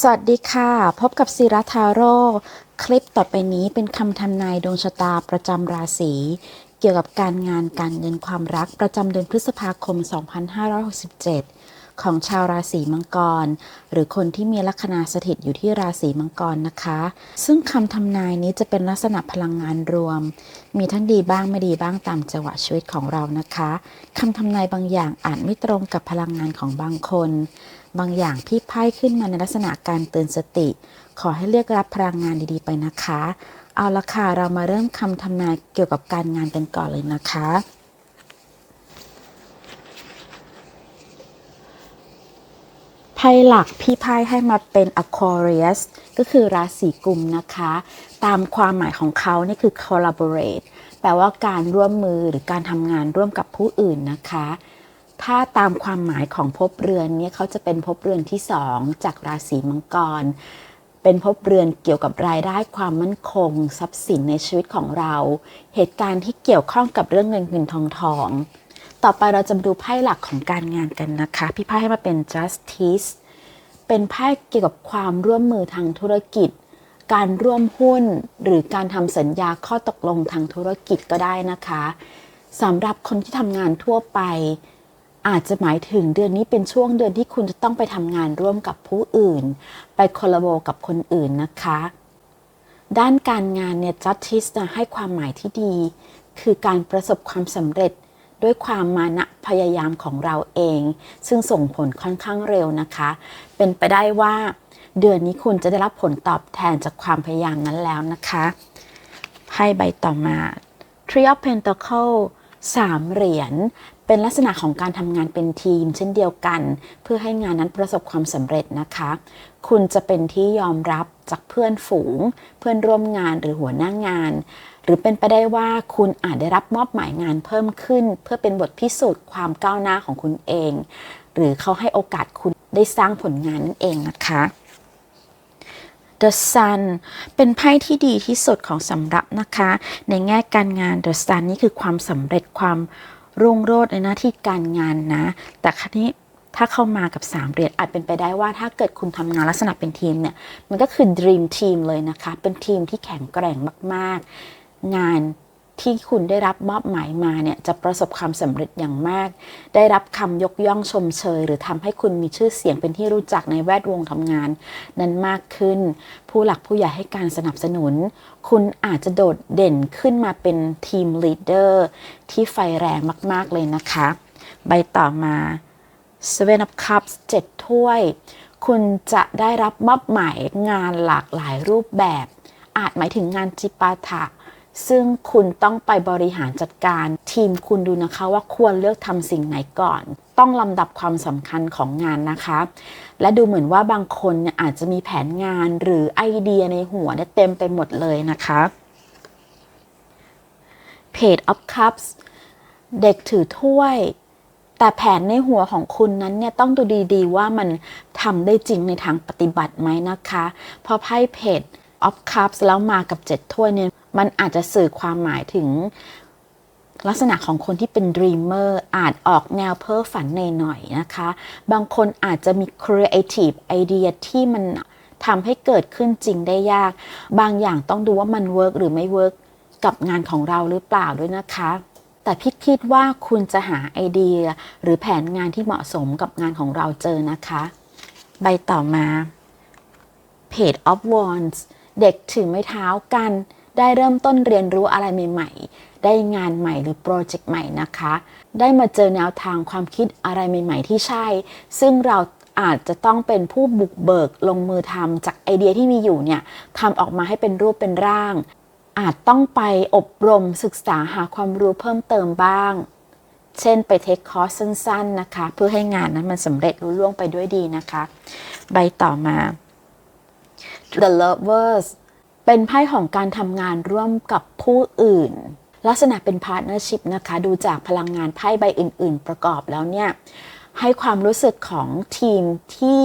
สวัสดีค่ะ พบกับศิรัทาโร่คลิปต่อไปนี้เป็นคำทำนายดวงชะตาประจำราศีเกี่ยวกับการงานการเงินความรักประจำเดือนพฤษภาคม 2567 ของชาวราศีมังกร หรือคนที่มีลัคนาสถิตอยู่ที่ราศีมังกรนะคะ ซึ่งคำทำนายนี้จะเป็นลักษณะพลังงานรวม มีทั้งดีบ้างไม่ดีบ้างตามจังหวะชีวิตของเรานะคะคำทำนายบางอย่างอาจไม่ตรงกับพลังงานของบางคน บางอย่างที่ไพ่ขึ้นมาในลักษณะการเตือนสติ ขอให้เลือกรับพลังงานดีๆไปนะคะ เอาละค่ะเรามาเริ่มคำทำนายเกี่ยวกับการงานกันก่อนเลยนะคะไพ่หลักพี่ไพ่ให้มาเป็น Aquarius ก็คือราศีกุมนะคะ ตามความหมายของเขานี่คือ collaborate แปลว่าการร่วมมือหรือการทำงานร่วมกับผู้อื่นนะคะ ถ้าตามความหมายของภพเรือนเนี่ยเขาจะเป็นภพเรือนที่สองจากราศีมังกร เป็นภพเรือนเกี่ยวกับรายได้ความมั่นคง ทรัพย์สินในชีวิตของเรา เหตุการณ์ที่เกี่ยวข้องกับเรื่องเงินเงินทองทอง ต่อไปเราจะมาดูไพ่หลักของการงานกันนะคะ พี่ไพ่ให้มาเป็น justice เป็นไพ่เกี่ยวกับความร่วมมือทางธุรกิจ การร่วมหุ้นหรือการทำสัญญาข้อตกลงทางธุรกิจก็ได้นะคะสำหรับคนที่ทำงานทั่วไป อาจจะหมายถึงเดือนนี้เป็นช่วงเดือนที่คุณจะต้องไปทำงานร่วมกับผู้อื่น ไปคอลลาโบกับคนอื่นนะคะ ด้านการงานเนี่ย justice นะให้ความหมายที่ดี คือการประสบความสำเร็จด้วยความมานะพยายามของเราเอง ซึ่งส่งผลค่อนข้างเร็วนะคะ เป็นไปได้ว่า เดือนนี้คุณจะได้รับผลตอบแทนจากความพยายามนั้นแล้วนะคะไพ่ใบต่อมา Three of Pentacle สามเหรียญ เป็นลักษณะของการทำงานเป็นทีม เช่นเดียวกัน เพื่อให้งานนั้นประสบความสำเร็จนะคะ คุณจะเป็นที่ยอมรับจากเพื่อนฝูง เพื่อนร่วมงานหรือหัวหน้างาน หรือเป็นไปได้ว่าคุณอาจได้รับมอบหมายงานเพิ่มขึ้น เพื่อเป็นบทพิสูจน์ความก้าวหน้าของคุณเอง หรือเขาให้โอกาสคุณได้สร้างผลงานนั่นเองนะคะ The Sun เป็นไพ่ที่ดีที่สุดของสำรับนะคะ ในแง่การงาน The Sun นี่คือความสำเร็จความ รุ่งโรจน์ในหน้าที่การงานนะ แต่ครั้นี้ถ้าเข้ามากับสามเหรียญอาจเป็นไปได้ว่าถ้าเกิดคุณทำงานลักษณะเป็นทีมเนี่ย มันก็คือ Dream Team เลยนะคะ เป็นทีมที่แข็งแกร่งมาก ๆ งาน ที่คุณได้รับมอบหมายมาเนี่ยจะประสบความสำเร็จอย่างมาก ได้รับคำยกย่องชมเชย หรือทำให้คุณมีชื่อเสียงเป็นที่รู้จักในแวดวงทำงาน นั้นมากขึ้น ผู้หลักผู้ใหญ่ให้การสนับสนุน คุณอาจจะโดดเด่นขึ้นมาเป็นทีมลีดเดอร์ที่ไฟแรงมาก ๆ เลยนะคะ ใบต่อมา Seven of Cups 7ถ้วย คุณจะได้รับมอบหมายงานหลากหลายรูปแบบ อาจหมายถึงงานจิปาถะ ซึ่งคุณต้องไปบริหารจัดการทีมคุณดูนะคะว่าควรเลือกทำสิ่งไหนก่อน ต้องลำดับความสำคัญของงานนะคะ และดูเหมือนว่าบางคนอาจจะมีแผนงานหรือไอเดียในหัวเต็มไปหมดเลยนะคะ Page of Cups เด็กถือถ้วย แต่แผนในหัวของคุณนั้นเนี่ยต้องดูดีๆ ว่ามันทำได้จริงในทางปฏิบัติไหมนะคะ เพราะไพ่เพจ of cups แล้วมากับ 7 ถ้วยเนี่ย มันอาจจะสื่อความหมายถึงลักษณะของคนที่เป็น dreamer อาจออกแนวเพ้อฝันหน่อยๆนะคะ บางคนอาจจะมี creative idea ที่มันทำให้เกิดขึ้นจริงได้ยาก บางอย่างต้องดูว่ามัน work หรือไม่ work กับงานของเราหรือเปล่าด้วยนะคะ แต่พี่คิดว่าคุณจะหาไอเดีย หรือแผนงานที่เหมาะสมกับงานของเราเจอนะคะ ใบต่อมา Page of Wands เด็กถือไม้เท้ากัน ได้เริ่มต้นเรียนรู้อะไรใหม่ๆ ได้งานใหม่หรือโปรเจกต์ใหม่นะคะ ได้มาเจอแนวทางความคิดอะไรใหม่ ๆ ที่ใช่ ซึ่งเราอาจจะต้องเป็นผู้บุกเบิกลงมือทำจากไอเดียที่มีอยู่เนี่ยทำออกมาให้เป็นรูปเป็นร่าง อาจต้องไปอบรมศึกษาหาความรู้เพิ่มเติมบ้าง เช่นไปเทคคอร์สสั้น ๆนะคะ เพื่อให้งานนั้นมันสำเร็จรุ่ล่วงไปด้วยดีนะคะ ใบต่อมา The Lovers เป็นไพ่ของการทำงานร่วมกับผู้อื่น ลักษณะเป็นพาร์ทเนอร์ชิพนะคะ ดูจากพลังงานไพ่ใบอื่น ๆ ประกอบแล้วเนี่ย ให้ความรู้สึกของทีมที่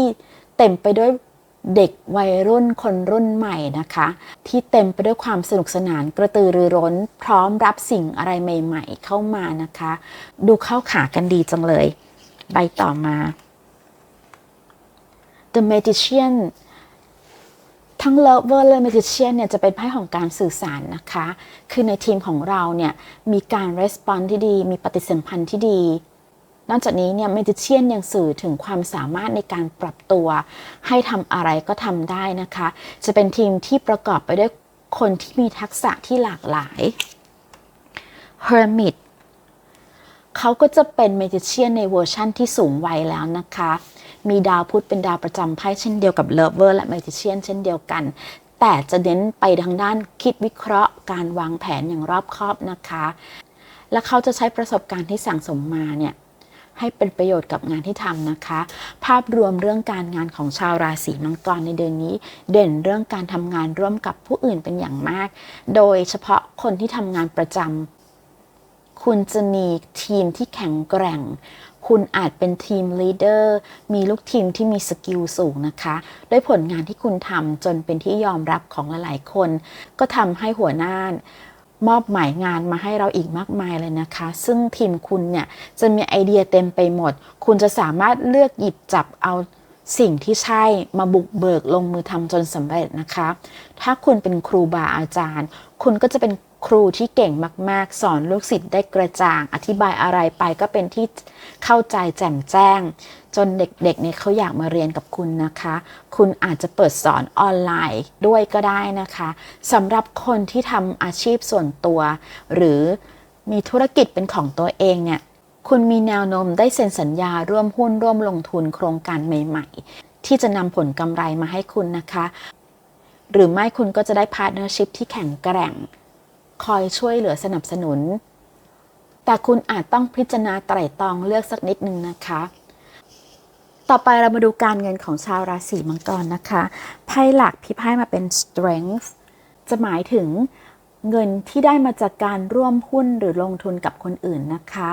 เต็มไปด้วยเด็กวัยรุ่นคนรุ่นใหม่นะคะ ที่เต็มไปด้วยความสนุกสนานกระตือรือร้น พร้อมรับสิ่งอะไรใหม่ ๆ เข้ามานะคะ ดูเข้าขากันดีจังเลย ใบต่อมา The Magician ทั้ง Lover และ Magician เนี่ยจะเป็นไพ่ของการสื่อสารนะคะ คือในทีมของเราเนี่ยมีการ respond ที่ดี มีปฏิสัมพันธ์ที่ดี นอกจากนี้เนี่ย Magician ยังสื่อถึงความสามารถในการปรับตัว ให้ทำอะไรก็ทำได้นะคะ จะเป็นทีมที่ประกอบไปด้วยคนที่มีทักษะที่หลากหลาย Hermit เขาก็จะเป็นเมจิเชียนในเวอร์ชั่นที่สูงวัยแล้วนะคะ มีดาวพุธเป็นดาวประจำไพ่เช่นเดียวกับเลเวอร์และเมจิเชียนเช่นเดียวกัน แต่จะเน้นไปทางด้านคิดวิเคราะห์ การวางแผนอย่างรอบคอบนะคะ และเขาจะใช้ประสบการณ์ที่สั่งสมมาเนี่ยให้เป็นประโยชน์กับงานที่ทำนะคะ ภาพรวมเรื่องการงานของชาวราศีมังกรในเดือนนี้ เด่นเรื่องการทำงานร่วมกับผู้อื่นเป็นอย่างมาก โดยเฉพาะคนที่ทำงานประจำ คุณจะมีทีมที่แข็งแกร่ง คุณอาจเป็นทีมลีดเดอร์ มีลูกทีมที่มีสกิลสูงนะคะ ด้วยผลงานที่คุณทำจนเป็นที่ยอมรับของหลายๆคน ก็ทำให้หัวหน้ามอบหมายงานมาให้เราอีกมากมายเลยนะคะ ซึ่งทีมคุณเนี่ยจะมีไอเดียเต็มไปหมด คุณจะสามารถเลือกหยิบจับเอาสิ่งที่ใช่มาบุกเบิกลงมือทำจนสำเร็จนะคะ ถ้าคุณเป็นครูบาอาจารย์ คุณก็จะเป็น ครูที่เก่งมาก ๆ สอนลูกศิษย์ได้กระจ่าง อธิบายอะไรไปก็เป็นที่เข้าใจแจ่มแจ้ง จนเด็กๆเนี่ยเขาอยากมาเรียนกับคุณนะคะ คุณอาจจะเปิดสอนออนไลน์ด้วยก็ได้นะคะสำหรับคนที่ทำอาชีพส่วนตัว หรือมีธุรกิจเป็นของตัวเองเนี่ยคุณมีแนวโน้มได้เซ็นสัญญาร่วมหุ้นร่วมลงทุนโครงการใหม่ ๆ ที่จะนำผลกำไรมาให้คุณนะคะ หรือไม่คุณก็จะได้พาร์ทเนอร์ชิพที่แข็งแกร่ง คอยช่วยเหลือสนับสนุน แต่คุณอาจต้องพิจารณาไตร่ตรองเลือกสักนิดนึงนะคะ ต่อไปเรามาดูการเงินของชาวราศีมังกรนะคะไพ่หลักพิพายมาเป็น strength จะหมายถึงเงินที่ได้มาจากการร่วมหุ้นหรือลงทุนกับคนอื่นนะคะ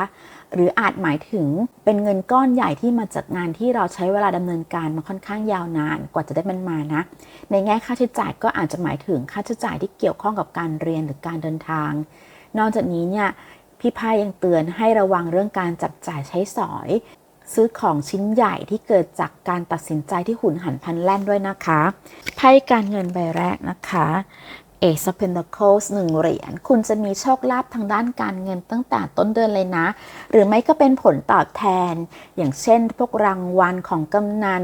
หรืออาจหมายถึงเป็นเงินก้อนใหญ่ที่มาจากงานที่เราใช้เวลาดำเนินการมาค่อนข้างยาวนานกว่าจะได้มันมานะ ในแง่ค่าใช้จ่ายก็อาจจะหมายถึงค่าใช้จ่ายที่เกี่ยวข้องกับการเรียนหรือการเดินทาง นอกจากนี้เนี่ยพี่พายยังเตือนให้ระวังเรื่องการจับจ่ายใช้สอย ซื้อของชิ้นใหญ่ที่เกิดจากการตัดสินใจที่หุนหันพันแล่นด้วยนะคะ ไพ่การเงินใบแรกนะคะ Ace of Pentacles หนึ่งเหรียญคุณจะมีโชคลาภทางด้านการเงินตั้งแต่ต้นเดือนเลยนะ หรือไม่ก็เป็นผลตอบแทน อย่างเช่น พวกรางวัลของกำนัน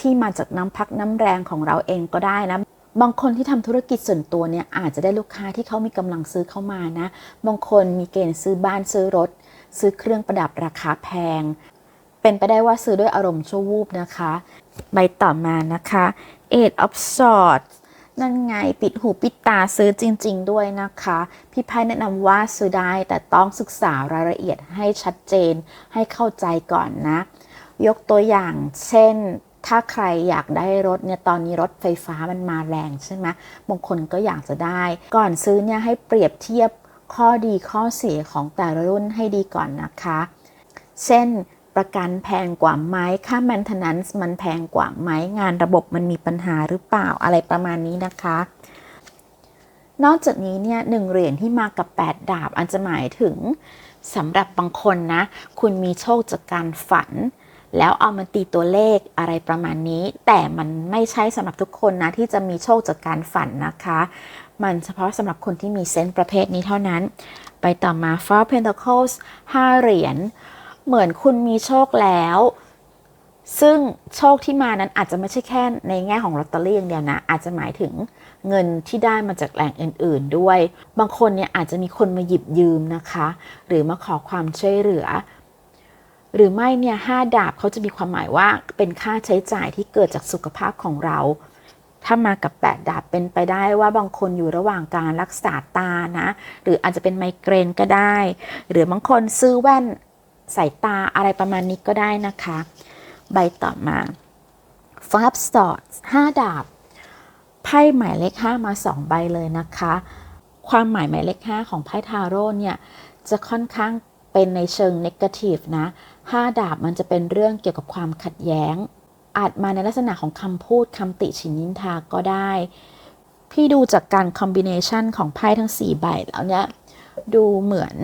ที่มาจากน้ำพักน้ำแรงของเราเองก็ได้นะบางคนที่ทำธุรกิจส่วนตัวเนี่ยอาจจะได้ลูกค้าที่เขามีกำลังซื้อเข้ามานะ บางคนมีเกณฑ์ซื้อบ้านซื้อรถ ซื้อเครื่องประดับราคาแพง เป็นไปได้ว่าซื้อด้วยอารมณ์ชั่ววูบนะคะ ใบต่อมานะคะ Eight of Swords นั่นไงปิดหูปิดตาซื้อจริง ๆ ด้วยนะคะ พี่ไพ่แนะนำว่าซื้อได้แต่ต้องศึกษารายละเอียดให้ชัดเจนให้เข้าใจก่อนนะ ยกตัวอย่างเช่นถ้าใครอยากได้รถเนี่ยตอนนี้รถไฟฟ้ามันมาแรงใช่ไหมบางคนก็อยากจะได้ ก่อนซื้อเนี่ยให้เปรียบเทียบข้อดีข้อเสียของแต่ละรุ่นให้ดีก่อนนะคะ เช่น ประกันแพงกว่าไหมค่า maintenance มันแพงกว่าไหมงานระบบมันมีปัญหาหรือเปล่าอะไรประมาณนี้นะคะ นอกจากนี้เนี่ยหนึ่งเหรียญที่มากับ 8 ดาบอันจะหมายถึงสำหรับบางคนนะ คุณมีโชคจากการฝัน แล้วเอามาตีตัวเลขอะไรประมาณนี้ แต่มันไม่ใช่สำหรับทุกคนนะ ที่จะมีโชคจากการฝันนะคะ มันเฉพาะสำหรับคนที่มีเซนส์ประเภทนี้เท่านั้น ไปต่อมา Four Pentacles 5 เหรียญ เหมือนคุณมีโชคแล้ว ซึ่งโชคที่มานั้นอาจจะไม่ใช่แค่ในแง่ของลอตเตอรี่อย่างเดียวนะ อาจจะหมายถึงเงินที่ได้มาจากแหล่งอื่น ๆ ด้วย บางคนเนี่ยอาจจะมีคนมาหยิบยืมนะคะ หรือมาขอความช่วยเหลือ หรือไม่เนี่ยห้าดาบเขาจะมีความหมายว่าเป็นค่าใช้จ่ายที่เกิดจากสุขภาพของเราถ้ามากับแปดดาบเป็นไปได้ว่าบางคนอยู่ระหว่างการรักษาตานะ หรืออาจจะเป็นไมเกรนก็ได้ หรือบางคนซื้อแว่น สายตาอะไรประมาณนี้ก็ได้นะคะ ใบต่อมา Five Swords 5ดาบ ไพ่หมายเลข5มา 2 ใบเลยนะคะ ความหมายหมายเลข5ของไพ่ทาโร่เนี่ย จะค่อนข้างเป็นในเชิงนกาทีฟนะ5ดาบมันจะเป็นเรื่องเกี่ยวกับความขัดแย้ง อาจมาในลักษณะของคำพูดคำติฉินนินทาก็ได้ พี่ดูจากการคอมบิเนชันของไพ่ทั้ง 4 ใบแล้วเนี่ย ดูเหมือน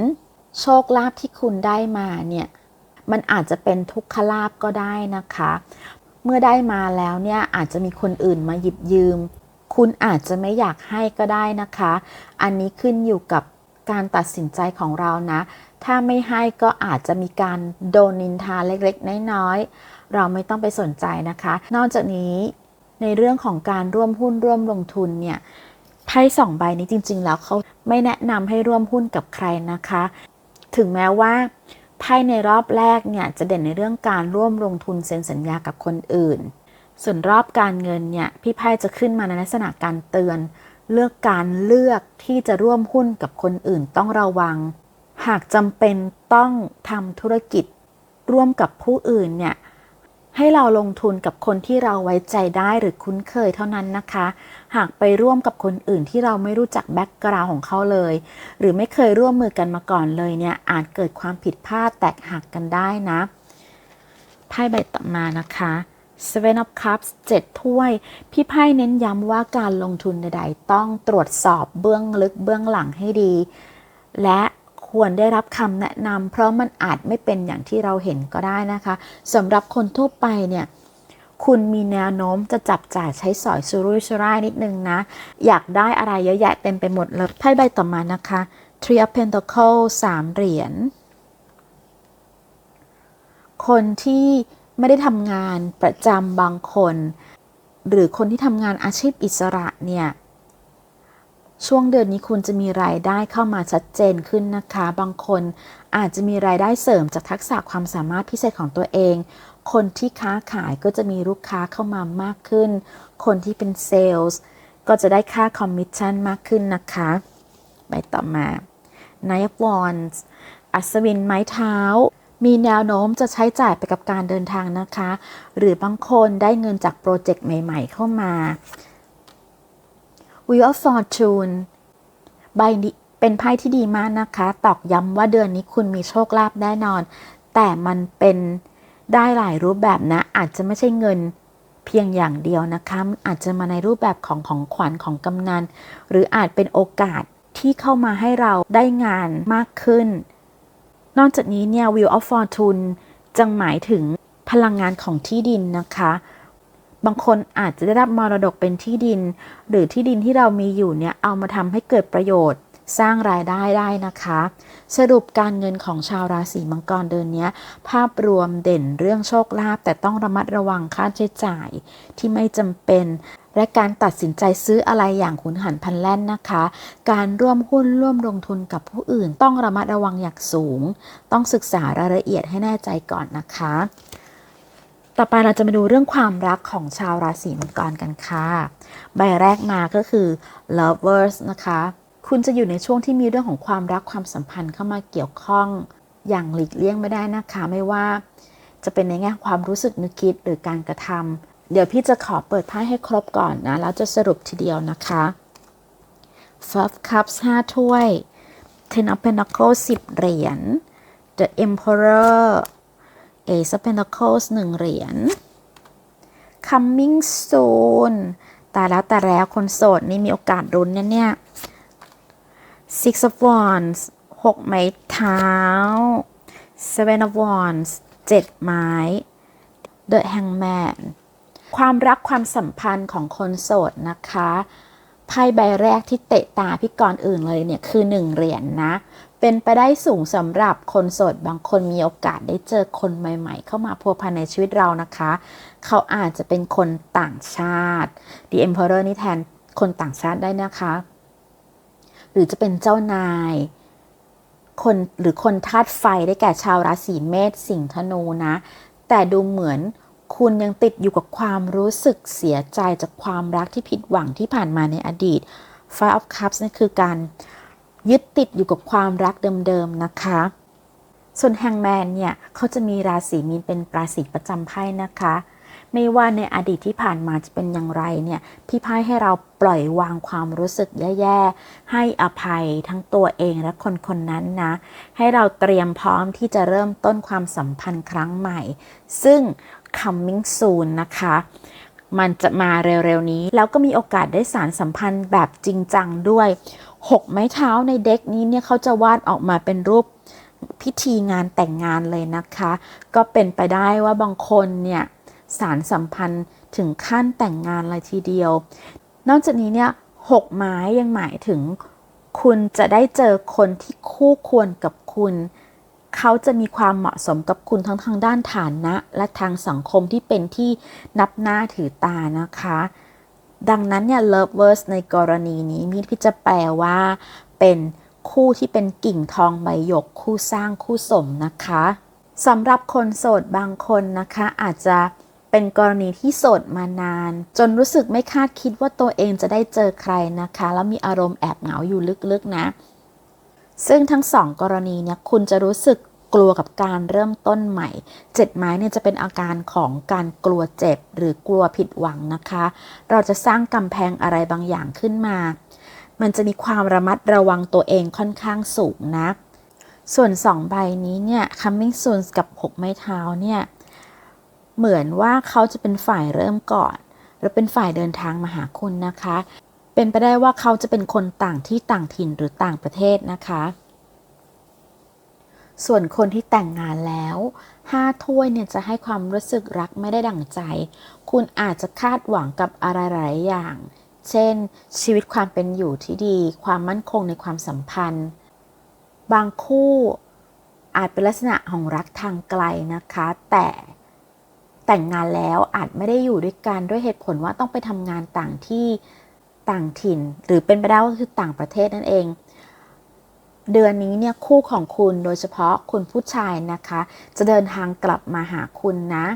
โชคลาภที่คุณได้มาเนี่ยมันอาจจะเป็นทุกขลาภก็ได้นะคะ เมื่อได้มาแล้วเนี่ยอาจจะมีคนอื่นมาหยิบยืม คุณอาจจะไม่อยากให้ก็ได้นะคะ อันนี้ขึ้นอยู่กับการตัดสินใจของเรานะ ถ้าไม่ให้ก็อาจจะมีการโดนนินทาเล็กๆ น้อยๆ เราไม่ต้องไปสนใจนะคะ นอกจากนี้ในเรื่องของการร่วมหุ้นร่วมลงทุนเนี่ยไพ่สองใบนี้จริง ๆ แล้วเขาไม่แนะนำให้ร่วมหุ้นกับใครนะคะ ถึงแม้ว่าไพ่ในรอบแรกเนี่ยจะเด่นในเรื่องการร่วมลงทุนเซ็นสัญญากับคนอื่น ส่วนรอบการเงินเนี่ยพี่ไพ่จะขึ้นมาในลักษณะการเตือน เลือกการเลือกที่จะร่วมหุ้นกับคนอื่นต้องระวัง หากจำเป็นต้องทำธุรกิจร่วมกับผู้อื่นเนี่ย ให้เราลงทุนกับคนที่เราไว้ใจได้หรือคุ้นเคยเท่านั้นนะคะ หากไปร่วมกับคนอื่นที่เราไม่รู้จักแบ็กกราวของเขาเลย หรือไม่เคยร่วมมือกันมาก่อนเลยเนี่ย อาจเกิดความผิดพลาดแตกหักกันได้นะ ไพ่ใบต่อมานะคะ Seven of Cups 7ถ้วย พี่ไพ่เน้นย้ำว่าการลงทุนใดๆ ต้องตรวจสอบเบื้องลึกเบื้องหลังให้ดี และ ควรได้รับคำแนะนำเพราะมันอาจไม่เป็นอย่างที่เราเห็นก็ได้นะคะสำหรับคนทั่วไปเนี่ยคุณมีแนวโน้มจะจับจ่ายใช้สอยสุรุ่ยสุร่ายนิดนึงนะ อยากได้อะไรเยอะแยะเต็มไปหมดเลยไพ่ใบต่อมานะคะ Three of Pentacles 3เหรียญ คนที่ไม่ได้ทำงานประจำบางคน หรือคนที่ทำงานอาชีพอิสระเนี่ย ช่วงเดือนนี้คุณจะมีรายได้เข้ามาชัดเจนขึ้นนะคะ บางคนอาจจะมีรายได้เสริมจากทักษะความสามารถพิเศษของตัวเอง คนที่ค้าขายก็จะมีลูกค้าเข้ามามากขึ้น คนที่เป็นเซลล์ก็จะได้ค่าคอมมิชชั่นมากขึ้นนะคะไปต่อมา Nine of Wands อัศวินไม้เท้า มีแนวโน้มจะใช้จ่ายไปกับการเดินทางนะคะ หรือบางคนได้เงินจากโปรเจกต์ใหม่ ๆ เข้ามา Wheel of Fortune ใบนี้เป็นไพ่ที่ดีมากนะคะ ตอกย้ำว่าเดือนนี้คุณมีโชคลาภแน่นอน แต่มันเป็นได้หลายรูปแบบนะ อาจจะไม่ใช่เงินเพียงอย่างเดียวนะคะอาจจะมาในรูปแบบของของขวัญของกำนัน หรืออาจเป็นโอกาสที่เข้ามาให้เราได้งานมากขึ้น นอกจากนี้เนี่ย Wheel of Fortune จังหมายถึงพลังงานของที่ดินนะคะ บางคนอาจจะได้รับมรดกเป็นที่ดิน หรือที่ดินที่เรามีอยู่เนี่ยเอามาทำให้เกิดประโยชน์ สร้างรายได้ได้นะคะ สรุปการเงินของชาวราศีมังกรเดือนนี้ภาพรวมเด่นเรื่องโชคลาภแต่ต้องระมัดระวังค่าใช้จ่ายที่ไม่จำเป็นและการตัดสินใจซื้ออะไรอย่างขุนหันพันแล่นนะคะ การร่วมหุ้นร่วมลงทุนกับผู้อื่น ต้องระมัดระวังอย่างสูง ต้องศึกษารายละเอียดให้แน่ใจก่อนนะคะ ต่อไปเราจะมาดูเรื่องความรักของชาวราศีมังกรกันค่ะ ใบแรกมาก็คือ lovers นะคะ คุณจะอยู่ในช่วงที่มีเรื่องของความรักความสัมพันธ์เข้ามาเกี่ยวข้องอย่างหลีกเลี่ยงไม่ได้นะคะ ไม่ว่าจะเป็นในแง่ความรู้สึกนึกคิดหรือการกระทำเดี๋ยวพี่จะขอเปิดไพ่ให้ครบก่อนนะ แล้วจะสรุปทีเดียวนะคะ Five Cups 5ถ้วย Ten of Pentacles 10 เหรียญ The Emperor Ace of Pentacles 1เหรียญ Coming soon ตายแล้วแต่แล้วคนโสดนี่มีโอกาสรุนเนี่ยเนี่ย Six of Wands 6ไม้เท้า Seven of Wands 7ไม้ The Hangman ความรักความสัมพันธ์ของคนโสดนะคะไพ่ใบแรกที่เตะตาพี่กรณ์อื่นเลยเนี่ยคือ1เหรียญนนะ เป็นไปได้สูงสำหรับคนโสดบางคนมีโอกาสได้เจอคนใหม่ ๆ เข้ามาพัวพันในชีวิตเรานะคะ เขาอาจจะเป็นคนต่างชาติ The Emperor นี่แทนคนต่างชาติได้นะคะ หรือจะเป็นเจ้านาย คนหรือคนธาตุไฟได้แก่ชาวราศีเมษสิงห์ธนูนะ แต่ดูเหมือนคุณยังติดอยู่กับความรู้สึกเสียใจจากความรักที่ผิดหวังที่ผ่านมาในอดีต Five of Cups นี่คือการ ยึดติดอยู่กับความรักเดิมๆนะคะ ส่วนแฮงแมนเนี่ยเขาจะมีราศีมีนเป็นราศีประจำไพ่นะคะ ไม่ว่าในอดีตที่ผ่านมาจะเป็นอย่างไรเนี่ยพี่ไพ่ให้เราปล่อยวางความรู้สึกแย่ๆ ให้อภัยทั้งตัวเองและคนคนนั้นนะ ให้เราเตรียมพร้อมที่จะเริ่มต้นความสัมพันธ์ครั้งใหม่ ซึ่ง coming soon นะคะมันจะมาเร็วๆนี้ แล้วก็มีโอกาสได้สารสัมพันธ์แบบจริงจังด้วย 6 ไม้เท้าในเด็กนี้เนี่ยเขาจะวาดออกมาเป็นรูปพิธีงานแต่งงานเลยนะคะ ก็เป็นไปได้ว่าบางคนเนี่ยสารสัมพันธ์ถึงขั้นแต่งงานเลยทีเดียว นอกจากนี้เนี่ยหกไม้ยังหมายถึง คุณจะได้เจอคนที่คู่ควรกับคุณ เขาจะมีความเหมาะสมกับคุณทั้งทางด้านฐานะ และทางสังคมที่เป็นที่นับหน้าถือตานะคะ ดังนั้นเนี่ย lovers ในกรณีนี้มีพี่จะแปลว่าเป็นคู่ที่เป็นกิ่งทองใบหยกคู่สร้างคู่สมนะคะสำหรับคนโสดบางคนนะคะ อาจจะเป็นกรณีที่โสดมานาน จนรู้สึกไม่คาดคิดว่าตัวเองจะได้เจอใครนะคะ แล้วมีอารมณ์แอบเหงาอยู่ลึกๆนะ ซึ่งทั้งสองกรณีเนี่ยคุณจะรู้สึก กลัวกับการเริ่มต้นใหม่ เจ็ดไม้เนี่ยจะเป็นอาการของการกลัวเจ็บหรือกลัวผิดหวังนะคะ เราจะสร้างกำแพงอะไรบางอย่างขึ้นมา มันจะมีความระมัดระวังตัวเองค่อนข้างสูงนะ ส่วนสองใบนี้เนี่ย coming soon กับหกไม้เท้าเนี่ย เหมือนว่าเขาจะเป็นฝ่ายเริ่มก่อน หรือเป็นฝ่ายเดินทางมาหาคุณนะคะ เป็นไปได้ว่าเขาจะเป็นคนต่างที่ต่างถิ่นหรือต่างประเทศนะคะ ส่วนคนที่แต่งงานแล้วห้าถ้วยเนี่ยจะให้ความรู้สึกรักไม่ได้ดั่งใจ คุณอาจจะคาดหวังกับอะไรหลายอย่าง เช่น ชีวิตความเป็นอยู่ที่ดี ความมั่นคงในความสัมพันธ์ บางคู่อาจเป็นลักษณะของรักทางไกลนะคะ แต่แต่งงานแล้วอาจไม่ได้อยู่ด้วยกันด้วยเหตุผลว่าต้องไปทำงานต่างที่ต่างถิ่น หรือเป็นไปได้ก็คือต่างประเทศนั่นเอง เดือนนี้เนี่ยคู่ของคุณโดยเฉพาะคุณผู้ชายนะคะ จะเดินทางกลับมาหาคุณนะ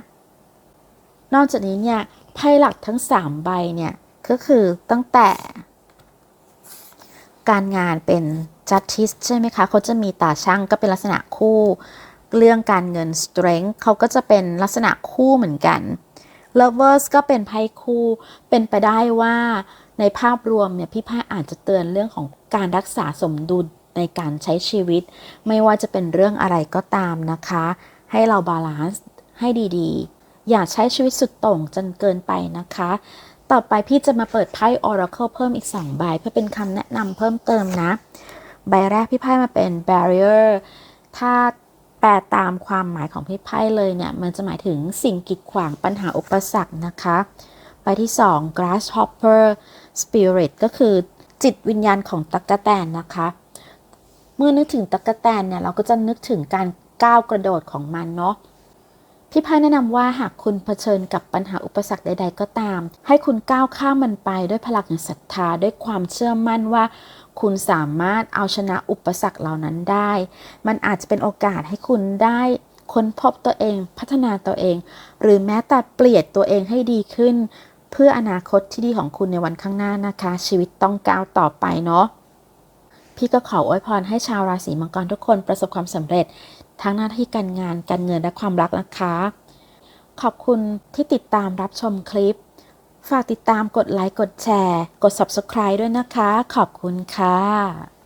นอกจากนี้เนี่ยไพ่หลักทั้ง 3 ใบเนี่ยก็คือตั้งแต่การงานเป็น justice ใช่ไหมคะเขาจะมีตาช่างก็เป็นลักษณะคู่เรื่องการเงิน strength เขาก็จะเป็นลักษณะคู่เหมือนกัน lovers ก็เป็นไพ่คู่ เป็นไปได้ว่าในภาพรวมเนี่ยพี่ไพ่อาจจะเตือนเรื่องของการรักษาสมดุล ในการใช้ชีวิต ไม่ว่าจะเป็นเรื่องอะไรก็ตามนะคะ ให้เราบาลานซ์ให้ดีๆ อย่าใช้ชีวิตสุดโต่งจนเกินไปนะคะ ต่อไปพี่จะมาเปิดไพ่ Oracle เพิ่มอีก 2 ใบ เพื่อเป็นคำแนะนำเพิ่มเติมนะ ใบแรกพี่ไพ่มาเป็น barrier ถ้าแปลตามความหมายของพี่ไพ่เลยเนี่ย มันจะหมายถึงสิ่งกีดขวางปัญหาอุปสรรคนะคะ ใบที่ 2 grasshopper spirit ก็คือจิตวิญญาณของตั๊กแตนนะคะ เมื่อนึกถึงตั๊กแตนเนี่ยเราก็จะนึกถึงการก้าวกระโดดของมันเนาะพี่พายแนะนำว่าหากคุณเผชิญกับปัญหาอุปสรรคใด ๆ ก็ตาม ให้คุณก้าวข้ามมันไปด้วยพลังแห่งศรัทธาด้วยความเชื่อมั่นว่า คุณสามารถเอาชนะอุปสรรคเหล่านั้นได้ มันอาจจะเป็นโอกาสให้คุณได้ค้นพบตัวเองพัฒนาตัวเอง หรือแม้แต่เปลี่ยนตัวเองให้ดีขึ้น เพื่ออนาคตที่ดีของคุณในวันข้างหน้านะคะ ชีวิตต้องก้าวต่อไปเนาะ พี่ก็ขออวยพรให้ชาวราศีมังกรทุกคนประสบความสำเร็จ ทั้งหน้าที่การงานการเงินและความรักนะคะ ขอบคุณที่ติดตามรับชมคลิป ฝากติดตามกดไลค์กดแชร์ กด Subscribe ด้วยนะคะ ขอบคุณค่ะ